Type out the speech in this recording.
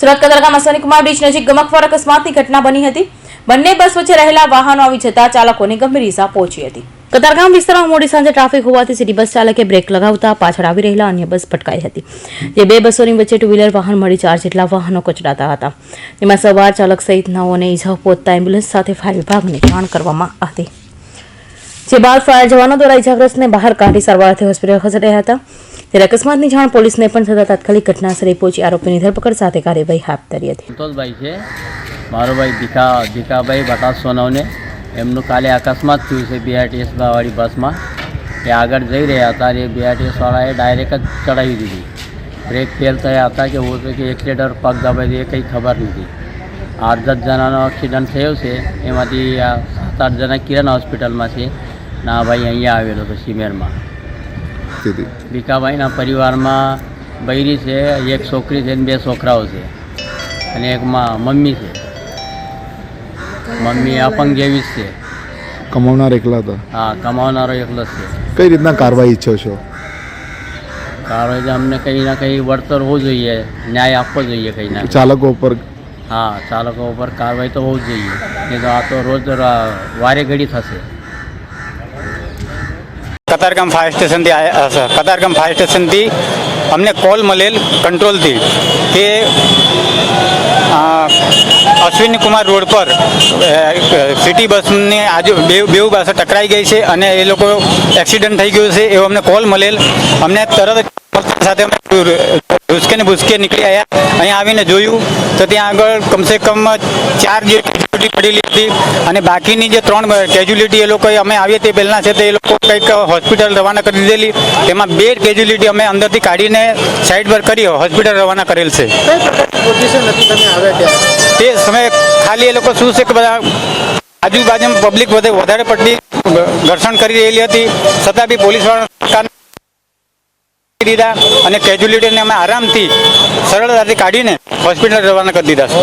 Surat Katargam અશ્વનીકુમાર bridge નજીક ગમકવાર અકસ્માતની ઘટના બની હતી. બંને બસ વચ્ચે રહેલા વાહનો આવી જતા ચાલકોને ગંભીર ઈજા પહોંચી હતી. કતારગામ વિસ્તારમાં મોડી સાંજે ટ્રાફિક હોવાથી સિટી બસ ચાલકે બ્રેક લગાવતા પાછળ આવી રહેલા અન્ય બસ ભટકાઈ હતી. જે બે બસોની વચ્ચે ટુ વ્હીલર વાહન મળી ચાર જેટલા વાહનો કચડાતા હતા. તેમાં સવાર ચાલક સહિત નવોને ઈજા પહોંચતા એમ્બ્યુલન્સ સાથે ફાયર વિભાગને જાણ કરવામાં હતી જે બાદ ફાયર જવાનો દ્વારા ઇજાગ્રસ્તને બહાર કાઢી સારવારથી હોસ્પિટલ ખસેડાયા હતા. ત્યારે અકસ્માતની જાણ પોલીસને પણ થતાં તાત્કાલિક ઘટનાસ્થળે પહોંચી આરોપીની ધરપકડ સાથે કાર્યવાહી હાથ ધરી હતી. સંતોષભાઈ છે. મારો ભાઈ ભીખા, ભીખાભાઈ ભટાસ સોનવને. એમનું કાલે અકસ્માત થયું છે બીઆરટીએસ વાળી બસમાં. એ આગળ જઈ રહ્યા હતા અને બીઆરટીએસ વાળાએ ડાયરેક્ટ જ ચડાવી દીધી. બ્રેક ફેલ થયા હતા કે હું કે એક્સિડન્ટ પગ દબાઈ દે કંઈ ખબર નથી. આઠ દસ જણાનો એક્સિડન્ટ થયો છે. એમાંથી સાત આઠ જણા કિરણ હોસ્પિટલમાં છે. ના ભાઈ અહીંયા આવેલો હતો સિમેરમાં ભીખાભાઈના પરિવારમાં બૈરી છે એક છોકરી છે અને બે છોકરાઓ છે. અને એક મમ્મી છે. મમ્મી અપંગ જેવી જ છે. કમાવનાર એકલા હતા? હા કમાવનારો એકલો જ છે. કઈ રીતના કારવાઈ ઈચ્છો છો? કારણ કે અમને કંઈ ના કંઈ વળતર હોવું જોઈએ ન્યાય આપવો જોઈએ કંઈ ના ચાલકો ઉપર? હા ચાલકો ઉપર કાર્યવાહી તો હોવું જોઈએ. નહીં તો આ તો રોજ વારે ઘડી થશે. કતારગામ ફાયર સ્ટેશનથી કતારગામ ફાયર સ્ટેશનથી અમને કોલ મળેલ કંટ્રોલથી કે અશ્વિની કુમાર રોડ પર સિટી બસની આજુ બે બેઉ બસો ટકરાઈ ગઈ છે અને એ લોકો એક્સિડન્ટ થઈ ગયું છે એવો અમને કોલ મળેલ અમને તરત સાથે ભૂસકે ને ભૂસકે નીકળી આવ્યા અહીંયા આવીને જોયું તો ત્યાં આગળ કમસે કમ ચાર જે કેજ્યુલિટી પડેલી હતી અને બાકીની જે ત્રણ કેજ્યુલિટી એ લોકો અમે આવીએ તે પહેલાં છે તે એ લોકો કંઈક હોસ્પિટલ રવાના કરી દીધેલી. તેમાં બે કેજ્યુલિટી અમે અંદરથી કાઢીને સાઈડ પર કરી હોસ્પિટલ રવાના કરેલ છે. તે સમયે ખાલી એ લોકો શું છે કે બધા આજુબાજુમાં પબ્લિક બધે વધારે પડતી ઘર્ષણ કરી રહેલી હતી. છતાં બી પોલીસવાળા દીધા અને કેજ્યુલિટીને અમે આરામથી સરળતાથી કાઢીને હોસ્પિટલ રવાના કરી દીધા છે.